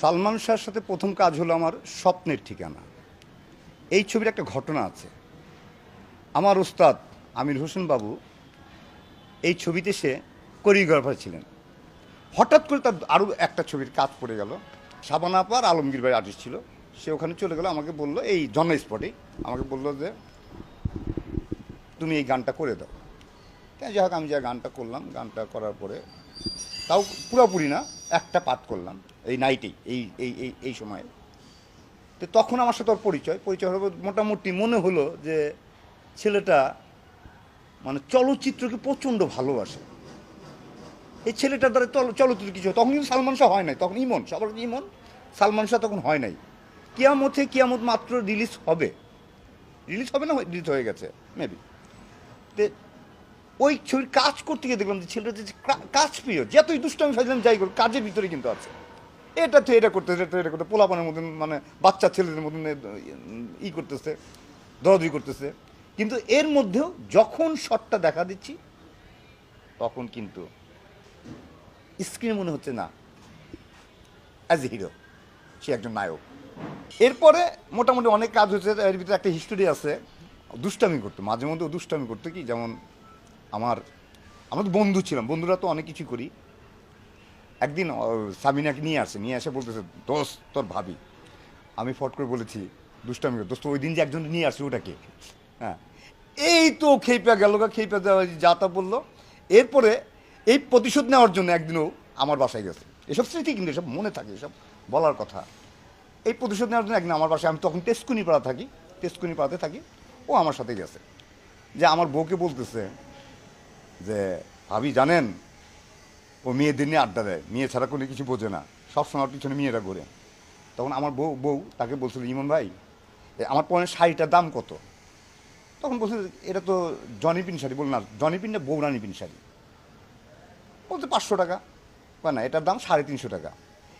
সালমান শাহর সাথে প্রথম কাজ হলো আমার স্বপ্নের ঠিকানা। এই ছবির একটা ঘটনা আছে। আমার ওস্তাদ আমির হোসেন বাবু এই ছবিতে সে কোরিওগ্রাফার ছিলেন। হঠাৎ করে তার আরও একটা ছবির কাজ পড়ে গেল। সাবানা আপা আর আলমগীর ভাই আর্টিস্ট ছিল। সে ওখানে চলে গেল, আমাকে বলল, এই জন্ম স্পটে আমাকে বলল যে, তুমি এই গানটা করে দাও। তাই যাই হোক, আমি যা গানটা করলাম, গানটা করার পরে তাও পুরোপুরি না, একটা পাঠ করলাম। এই নাইটেই এই এই এই এই সময়ে। তো তখন আমার সাথে ওর পরিচয় পরিচয় হলো মোটামুটি মনে হলো যে ছেলেটা মানে চলচ্চিত্রকে প্রচণ্ড ভালোবাসে। এই ছেলেটার দ্বারা চল, চলচ্চিত্র কিছু তখন কিন্তু সালমান শাহ হয় নাই, তখন ইমন, সবার ইমন, সালমান শাহ তখন হয় নাই। কিয়ামতে কিয়ামত মাত্র রিলিজ হবে। রিলিজ হবে না, রিলিজ হয়ে গেছে মেবি তে ওই ছবির কাজ করতে গিয়ে দেখলাম যে ছেলেটা যে কাজ প্রিয়, যতই দুষ্টামি ফাজলাম যাই করুক, কাজের ভিতরে কিন্তু আছে। এটা তো এটা করতেছে, এটা এটা করতে পোলাপানের মতন মানে বাচ্চা ছেলেদের মতন ই করতেছে দরদি করতেছে। কিন্তু এর মধ্যেও যখন শটটা দেখা দিচ্ছি, তখন কিন্তু স্ক্রিনে মনে হচ্ছে না অ্যাজ এ হিরো সে একজন নায়ক। এরপরে মোটামুটি অনেক কাজ হয়েছে, এর ভিতরে একটা হিস্টোরি আছে। দুষ্টামি করতো, মাঝে মধ্যে দুষ্টামি করতো কি, যেমন আমার, আমরা তো বন্ধু ছিলাম, বন্ধুরা তো অনেক কিছু করি। একদিন সামিনাকে নিয়ে আসে, নিয়ে এসে বলতেছে, দোস্ত, তোর ভাবি। আমি ফট করে বলেছি, দুষ্টামি দোস্ত, ওই দিন যে একজন নিয়ে আসছে ওটাকে। হ্যাঁ। এই তো খেপে গেল গা খেপে যা তা বলল। এরপরে এই প্রতিশোধ নেওয়ার জন্য একদিনও আমার বাসায় গেছে। এসব স্মৃতি কিন্তু এসব মনে থাকে, এসব বলার কথা। এই প্রতিশোধ নেওয়ার জন্য একদিন আমার বাসায়, আমি তখন টেস্কুনি পাড়া থাকি টেস্কুনি পাড়াতে থাকি, ও আমার সাথে গেছে। যে আমার বউকে বলতেছে যে, ভাবি, জানেন ও মেয়েদের নিয়ে আড্ডা দেয়। মেয়ে ছাড়া কোনো কিছু বোঝে না। সবসময় ওর পিছনে মেয়েরা ঘুরে। তখন আমার বউ বউ তাকে বলছিল, ইমন ভাই আমার পরের শাড়িটার দাম কত? তখন বলছিল এটা তো জনি পিন শাড়ি। বল না, জনি পিন না বৌরানি পিন শাড়ি। বলতে পাঁচশো টাকা। বা না, এটার দাম সাড়ে তিনশো টাকা।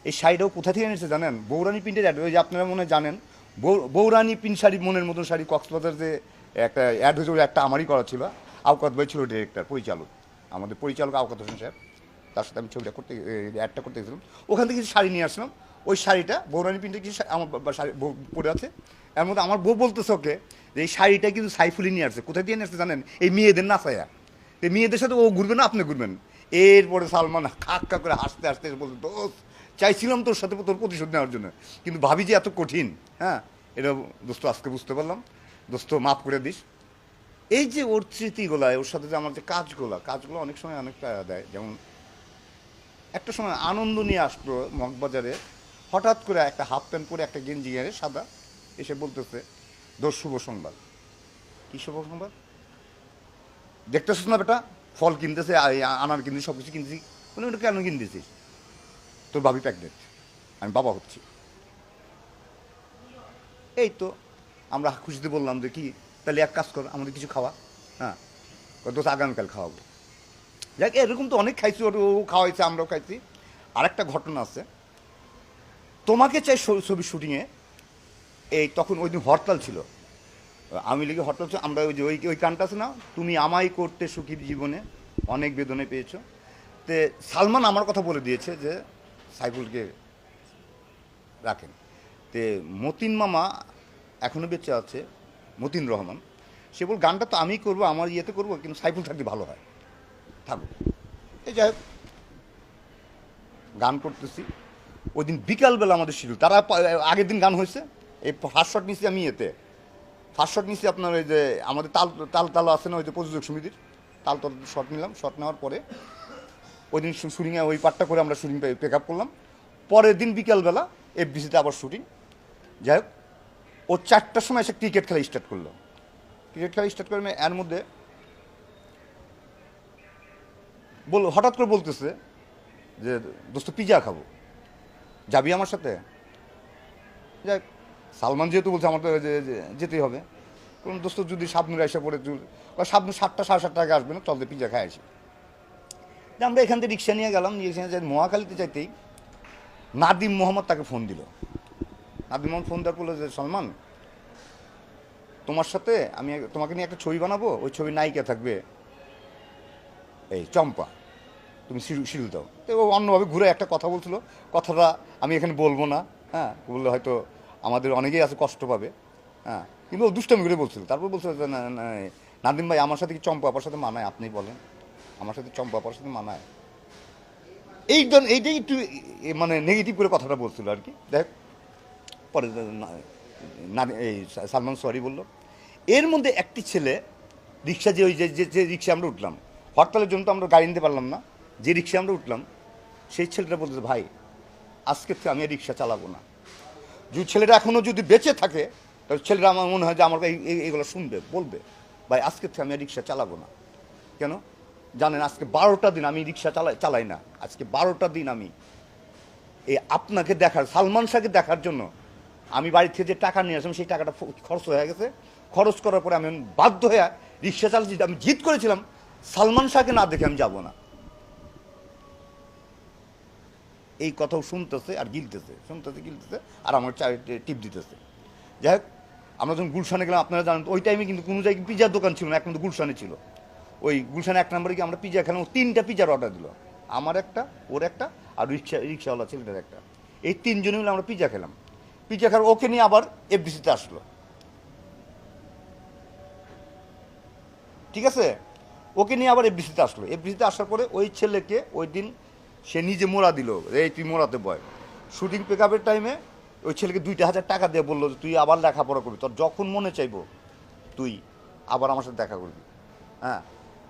এই শাড়িটাও কোথা থেকে এনেছে জানেন? বৌরানি প্রিন্টের অ্যাড ওই যে আপনারা মনে জানেন? বৌরানি পিন শাড়ি, মনের মতন শাড়ি কক্সবাজার যে একটা অ্যাড হয়েছে একটা আমারই করা ছিল। আওকাত ভাই ছিল ডিরেক্টর পরিচালক। আমাদের পরিচালক আওকাত হোসেন সাহেব। তার সাথে আমি ছবিটা করতে অ্যাডটা করতে গেছিলাম ওখান থেকে কিছু শাড়ি নিয়ে আসলাম। ওই শাড়িটা, বৌরানি প্রিন্টের কিছু আমার শাড়ি পরে আছে। এর মধ্যে আমার বউ বলতেছে ওকে যে, এই শাড়িটা কিন্তু সাইফুলি নিয়ে আসছে কোথায় দিয়ে নিয়ে আসছে জানেন? এই মেয়েদের নাচায়া এই মেয়েদের সাথে ও ঘুরবে না, আপনি ঘুরবেন। এরপরে সালমান খাক্কা করে হাসতে হাসতে বলতো দোস্ত, চাইছিলাম তোর সাথে তোর প্রতিশোধ নেওয়ার জন্য, কিন্তু ভাবি যে এত কঠিন হ্যাঁ? এটা দোস্ত, আজকে বুঝতে পারলাম। দোস্ত, মাফ করে দিস। এই যে ওর স্মৃতিগুলা, ওর সাথে যে আমার যে কাজগুলো কাজগুলো অনেক সময় অনেক প্যারা দেয়। যেমন একটা সময় আনন্দ নিয়ে আসলো মগবাজারে। হঠাৎ করে একটা হাফ প্যান্ট পরে একটা গেঞ্জি গায়ে সাদা এসে বলতেছে দোষ শুভ সংবাদ। কি শুভ সংবাদ? দেখতেছিস না বেটা? ফল কিনতেছে আনার কিনতেছি সব কিছু কিনতেছি বলে ওটা কেন কিনতেছিস? তোর ভাবি প্যাকডেট আমি বাবা হচ্ছি। এই তো, আমরা খুশিতে বললাম যে, কি? তাহলে এক কাজ কর, আমাদের কিছু খাওয়া। হ্যাঁ তো আগামীকাল খাওয়াবো। যাক, এরকম তো অনেক খাইছি ওর ও খাওয়াইছে, আমরাও খাইছি। আরেকটা ঘটনা আছে। তোমাকে চাই ছবি শুটিংয়ে, এই তখন ওই দিন হরতাল ছিল। আমি লিগে হরতাল ছিল, আমরা ওই যে ওই ওই গানটা আছে না, তুমি আমায় করতে সুখী জীবনে অনেক বেদনে পেয়েছ। তে সালমান আমার কথা বলে দিয়েছে যে, সাইফুলকে রাখেন। তে মতিন মামা এখনও বেঁচে আছে, মতিন রহমান। সে বল, গানটা তো আমি করব, আমার ইয়েতে করব, কিন্তু সাইফুল থাকলে ভালো হয়। থাকুক এই যাই গান করতেছি। ওই দিন বিকালবেলা আমাদের শিডিউল। তারা আগের দিন গান হয়েছে। এই ফার্স্ট শট নিছি আমি এতে। ফার্স্ট শট নিছি আপনার ওই যে আমাদের তাল তাল তাল আছে না ওই যে প্রযোজক সমিতির। তাল তাল শট নিলাম। শট নেওয়ার পরে ওই দিন শুটিংয়ে ওই পার্টটা করে আমরা শুটিং পিক আপ করলাম। পরের দিন বিকালবেলা এফবিসিতে আবার শুটিং। যাই হোক, ও চারটার সময় এসে ক্রিকেট খেলা স্টার্ট করল। ক্রিকেট খেলা স্টার্ট করে এর মধ্যে বল, হঠাৎ করে বলতেছে যে, দোস্ত পিজা খাব। যাবি আমার সাথে? যাক, সালমান যেহেতু বলছে আমার তো যেতেই হবে। কোন দোস্ত যদি সাবনুর এসে পড়ে সাবনুর সাতটা, সাড়ে সাতটা আগে আসবে না চলতে পিজা খাই আসি। আমরা এখান থেকে রিক্সা নিয়ে গেলাম, নিয়ে যাই মহাখালীতে চাইতেই নাদিম মোহাম্মদ তাকে ফোন দিল। নাদিম মোহাম্মদ ফোন দেওয়ার বলল যে, সলমান, তোমার সাথে আমি তোমাকে নিয়ে একটা ছবি বানাবো? ওই ছবি নায়িকা থাকবে। এই, চম্পা। তুমি শিডিউল শিডিউল দাও। তো অন্যভাবে ঘুরে একটা কথা বলছিল। কথাটা আমি এখানে বলব না হ্যাঁ? বললে হয়তো আমাদের অনেকেই আছে, কষ্ট পাবে হ্যাঁ? কিন্তু ও দুষ্টামি করে বলছিল। তারপর বলছিল না নাদিম ভাই, আমার সাথে কি চম্পা আপার সাথে মানায়? আপনি বলেন। আমার সাথে চম্পা আপার সাথে মানায়। এই এইটাই একটু মানে নেগেটিভ করে কথাটা বলছিল আর কি। দেখ, পরে এই সালমান সোয়ারি বলল। এর মধ্যে একটি ছেলে, রিক্সা যে ওই যে- যে রিক্সা আমরা উঠলাম হরতালের জন্য তো আমরা গাড়ি নিতে পারলাম না। যে রিক্সা আমরা উঠলাম, সেই ছেলেটা বলতে ভাই, আজকে থেকে আমি রিক্সা চালাবো না। যদি ছেলেটা এখনও যদি বেঁচে থাকে, তাহলে ছেলেটা আমার মনে হয় যে আমার এই- এই- এইগুলো শুনবে, বলবে, ভাই, আজকে থেকে আমি রিক্সা চালাবো না। কেন? জানেন, আজকে বারোটা দিন আমি রিক্সা চালাই চালাই না। আজকে বারোটা দিন আমি এই আপনাকে দেখার, সালমান শাহকে দেখার জন্য আমি বাড়ি থেকে যে টাকা নিয়ে আসলাম, সেই টাকাটা খরচ হয়ে গেছে। খরচ করার পরে আমি বাধ্য হয়ে রিক্সা চালাচ্ছি, আমি জিত করেছিলাম। সালমান শাহকে না দেখে আমি যাব না। এই কথাও শুনতেছে আর গিলতেছে, শুনতেছে, গিলতেছে আর আমার টিপ দিতেছে। যাই হোক, আমরা যখন গুলশানে গেলাম, আপনারা জানেন ওই টাইমে কিন্তু কোনো জায়গায় পিজার দোকান ছিল না একমাত্র গুলশানে ছিল। ওই গুলশানে এক নম্বরে গিয়ে আমরা পিজা খেলাম তিনটা পিজার অর্ডার দিল। আমার একটা, ওর একটা আর রিক্সা, রিক্সাওয়ালা ছেলেটার একটা। এই তিনজনে মিলে আমরা পিজা খেলাম। পিজা খাওয়ার ওকে নিয়ে আবার এফডিসিতে আসলো। ঠিক আছে? ওকে নিয়ে আবার এফডিসিতে আসলো। এফডিসিতে আসার পরে ওই ছেলেকে ওই দিন সে নিজে মোড়া দিল। এই তুই মোড়াতে বয়। শুটিং পিক আপের টাইমে ওই ছেলেকে দুইটা হাজার টাকা দিয়ে বলল যে, তুই আবার লেখাপড়া করবি। তোর যখন মনে চাইব, তুই আবার আমার সাথে দেখা করবি। হ্যাঁ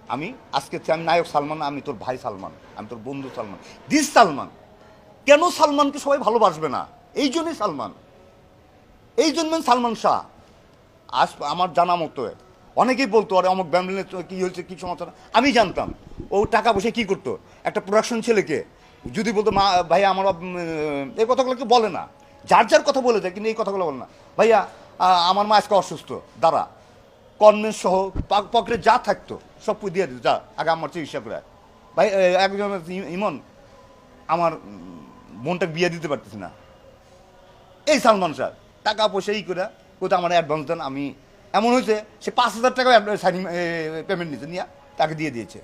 আমি আজকে আমি নায়ক সালমান, আমি তোর ভাই সালমান, আমি তোর বন্ধু সালমান। দিস সালমান। কেন সালমানকে সবাই ভালোবাসবে না? এই জন্যই সালমান। এই জন্য সালমান শাহ। আজ আমার জানা মতো অনেকেই বলতো, আরে, অমুক ব্যামলিনে কি হয়েছে, কি সমস্যা? আমি জানতাম, ও টাকা পয়সা কি করতো? একটা প্রোডাকশন ছেলেকে, যদি বলতো, মা, ভাইয়া, আমার এই কথাগুলোকে বলে না। যার যার কথা বলে যায়, কিন্তু এই কথাগুলো বলে না। ভাইয়া আমার মা আজকে অসুস্থ, দাঁড়া। কনভেন্স সহ পকেটে যা থাকতো, সব দিয়ে দিত, যা, আগে আমার চিকিৎসা করে। ভাই একজন ইমন, আমার মনটা বিয়ে দিতে পারতেছি না। এই সালমান স্যার, টাকা পয়সা ই করে কোথাও আমার অ্যাডভান্স দেন, আমি এমন হয়েছে, সে পাঁচ হাজার টাকা সাইনিং পেমেন্ট নিতে নিয়ে তাকে দিয়ে দিয়েছে।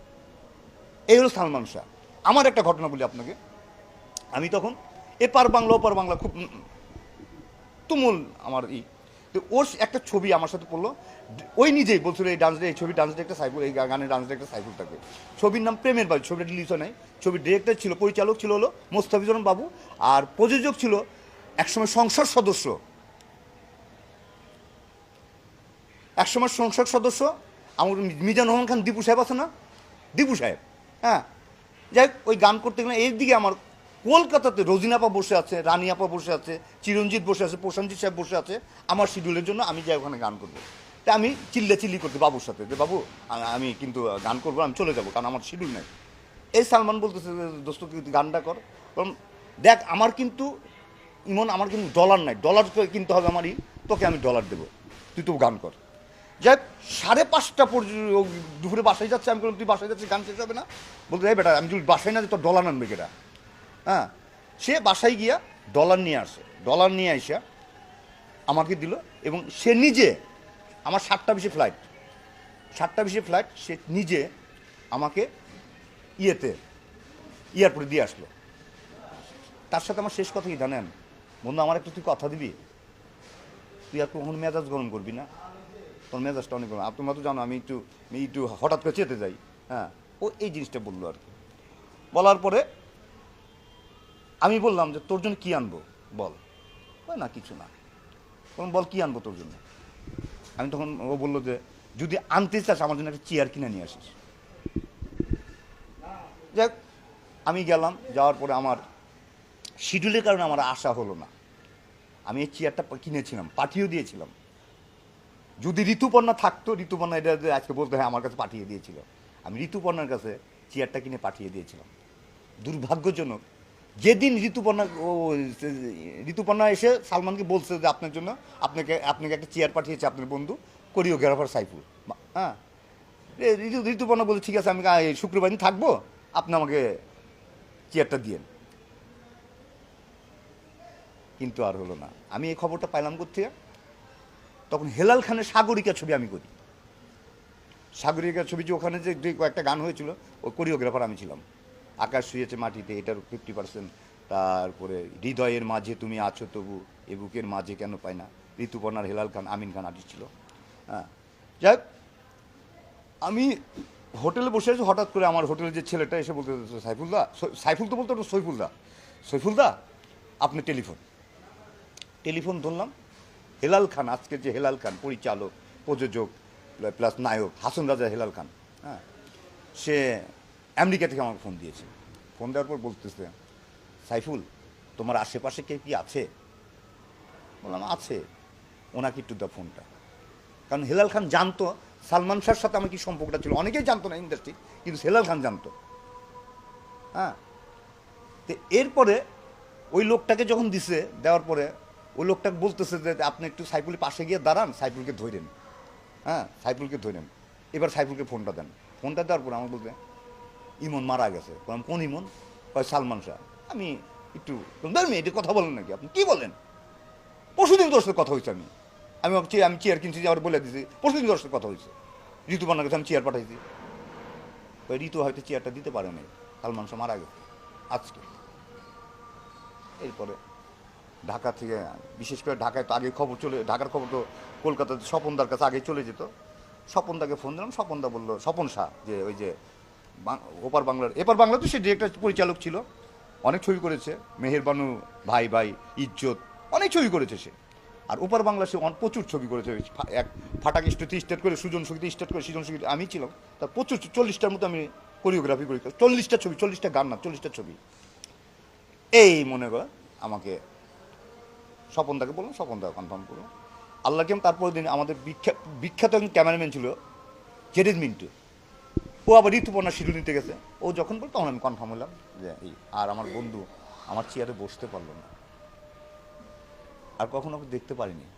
এই হলো সালমান শাহ। আমার একটা ঘটনা বলি আপনাকে। আমি তখন এপার বাংলা ওপার বাংলা খুব তুমুল আমার ই। তো ওর একটা ছবি আমার সাথে পড়ল। ওই নিজেই বলছিল, এই ডান্স এই ছবি ডান্স একটা সাইফুল, এই গানের ডান্স একটা সাইফুল থাকে ছবির নাম প্রেমের বাড়ি, ছবিটা রিলিজ হয় নাই। ছবির ডিরেক্টর ছিল, পরিচালক ছিল হলো মোস্তাফিজুর বাবু। আর প্রযোজক ছিল একসময় সংসদ সদস্য। একসময় সংসদ সদস্য আমার মিজানুর রহমান খান দীপু সাহেব আছে না? দীপু সাহেব হ্যাঁ? যাই ওই গান করতে গেলে এর দিকে আমার কলকাতাতে রোজিনাপা বসে আছে, রানী আপা বসে আছে, চিরঞ্জিত বসে আছে, প্রশান্তিত সাহেব বসে আছে, আমার শিডিউলের জন্য আমি যাই ওখানে গান করব। তা আমি চিল্লা চিল্লি করতে বাবুর সাথে যে, বাবু আমি কিন্তু গান করব, আমি চলে যাব, কারণ আমার শিডিউল নেই। এই সালমান বলতেছে দোস্ত গানটা কর। কারণ দেখ, আমার কিন্তু, ইমন, আমার কিন্তু ডলার নাই ডলার কিনতে হবে আমারই, তোকে আমি ডলার দেবো। তুই তো গান কর। যাই সাড়ে পাঁচটা পর্যন্ত দুপুরে বাসায় যাচ্ছে। আমি বললাম, তুই বাসায় যাচ্ছিস, গান শেষ হবে না? বলতে, এই বেটা, আমি যদি বাসায় না যাই, তোর ডলার আনবে কেটা হ্যাঁ সে বাসায় গিয়া ডলার নিয়ে আসে। ডলার নিয়ে আসা আমাকে দিল এবং সে নিজে, আমার সাতটা বেশি ফ্লাইট সাতটা বেশি ফ্লাইট সে নিজে আমাকে ইয়েতে এয়ারপোর্টে দিয়ে আসলো। তার সাথে আমার শেষ কথা কি জানেন? বন্ধু, আমার একটু তুই কথা দিবি? তুই আর কখনো মেজাজ গরম করবি না? তোর মেজাজটা অনেক গরম তোমরা তো জানো আমি একটু একটু হঠাৎ করে চেতে যাই হ্যাঁ? ও এই জিনিসটা বলল আর কি। বলার পরে আমি বললাম যে তোর জন্য কি আনব? বল। বলে, না কিছু না। তখন বল কি আনব তোর জন্য? আমি তখন ও বলল যে যদি আনতে চাস আমার জন্য একটা চেয়ার কিনে নিয়ে আসিস। যাক আমি গেলাম যাওয়ার পরে আমার শিডিউলের কারণে আমার আশা হলো না। আমি এই চেয়ারটা কিনেছিলাম পাঠিয়েও দিয়েছিলাম। যদি ঋতুপর্ণা থাকতো, ঋতুপর্ণা এটা আজকে বলতে হয়, আমার কাছে পাঠিয়ে দিয়েছিল। আমি ঋতুপর্ণার কাছে চেয়ারটা কিনে পাঠিয়ে দিয়েছিলাম। দুর্ভাগ্যজনক, যেদিন ঋতুপর্ণা, ও ঋতুপর্ণা এসে সালমানকে বলছে যে আপনার জন্য, আপনাকে আপনাকে একটা চেয়ার পাঠিয়েছে আপনার বন্ধু কোরিওগ্রাফার সাইফুল। হ্যাঁ। ঋতু, ঋতুপর্ণা বলছে, ঠিক আছে, আমি শুক্রবার দিন থাকব, আপনি আমাকে চেয়ারটা দিয়েন কিন্তু আর হলো না। আমি এই খবরটা পাইলাম কোথেকে তখন হেলাল খানের সাগরিকা ছবি আমি করি। সাগরিকা ছবি যে ওখানে যে দুই কয়েকটা গান হয়েছিল ও কোরিওগ্রাফার আমি ছিলাম। আকাশ শুয়েছে মাটিতে, এটার ফিফটি পার্সেন্ট তারপরে হৃদয়ের মাঝে তুমি আছো তবু, এ বুকের মাঝে কেন পাই না? ঋতুপর্ণার হেলাল খান, আমিন খান আর্টিস্ট ছিল। হ্যাঁ যাক আমি হোটেলে বসে আছি, হঠাৎ করে আমার হোটেলে যে ছেলেটা এসে বলতে সাইফুলদা সাইফুল তো বলতো সৈফুলদা সৈফুলদা আপনি টেলিফোন। টেলিফোন ধরলাম হেলাল খান আজকে যে হেলাল খান, পরিচালক, প্রযোজক, প্লাস নায়ক, হাসন রাজা হেলাল খান হ্যাঁ সে আমেরিকা থেকে আমাকে ফোন দিয়েছে। ফোন দেওয়ার পর বলতেছে, সাইফুল, তোমার আশেপাশে কে কি আছে? বললাম, আছে। ওনাকে একটু দাও ফোনটা। কারণ হেলাল খান জানতো, সালমান শাহর সাথে আমার কি সম্পর্কটা ছিল। অনেকেই জানতো না ইন্ডাস্ট্রি কিন্তু হেলাল খান জানতো। হ্যাঁ তো এরপরে ওই লোকটাকে যখন দিছে, দেওয়ার পরে ওই লোকটাকে বলতেছে যে আপনি একটু সাইফুলের পাশে গিয়ে দাঁড়ান, সাইফুলকে ধরেন। হ্যাঁ সাইফুলকে ধরেন। এবার সাইফুলকে ফোনটা দেন। ফোনটা দেওয়ার পরে আমার বলতে ইমন মারা গেছে। বললাম কোন ইমন? কয়, সালমান শাহ। আমি একটু ধর্মী, এটা কথা বলেন নাকি আপনি? কী বলেন? পরশুদিন তোর সাথে কথা হয়েছে আমি। আমি ভাবছি, আমি চেয়ার কিনছি আবার বলে দিছি, পরশুদিন তোর সাথে কথা হয়েছে। ঋতু বান্নার কাছে আমি চেয়ার পাঠাইছি। ওই ঋতু হয়তো চেয়ারটা দিতে পারে নাই। সালমান শাহ মারা গেছে। আজকে। এরপরে ঢাকা থেকে, বিশেষ করে ঢাকায় তো আগে খবর চলে, ঢাকার খবর তো কলকাতাতে স্বপনদার কাছে আগে চলে যেত। স্বপনদাকে ফোন দিলাম, স্বপনদা বলল, স্বপন শাহ, যে ওই যে ওপার বাংলার, এপার বাংলা তো সে ডিরেক্টর পরিচালক ছিল। অনেক ছবি করেছে, মেহেরবানু ভাই ভাই, ইজ্জত, অনেক ছবি করেছে সে। আর ওপার বাংলা সে প্রচুর ছবি করেছে এক ফাটাক স্টেট স্টার্ট করে, সুজন সংগীত স্টার্ট করে, সুজন সংগীত আমি ছিলাম। তার প্রচুর চল্লিশটার মতো আমি কোরিওগ্রাফি করি। চল্লিশটা ছবি, চল্লিশটা গান না, চল্লিশটা ছবি। এই মনে কর, আমাকে স্বপনদাকে বললাম স্বপনদা কনফার্ম করল আল্লাহকে তারপর দিন আমাদের বিখ্যাত বিখ্যাত একজন ক্যামেরাম্যান ছিল জেডিদ মিন্টু। ও আবার ঋতুপর্ণা শিডিউল নিতে গেছে। ও যখন বল তখন আমি কনফার্ম হলাম যে, এই, আর আমার বন্ধু আমার চেয়ারে বসতে পারল না। আর কখনো দেখতে পারিনি।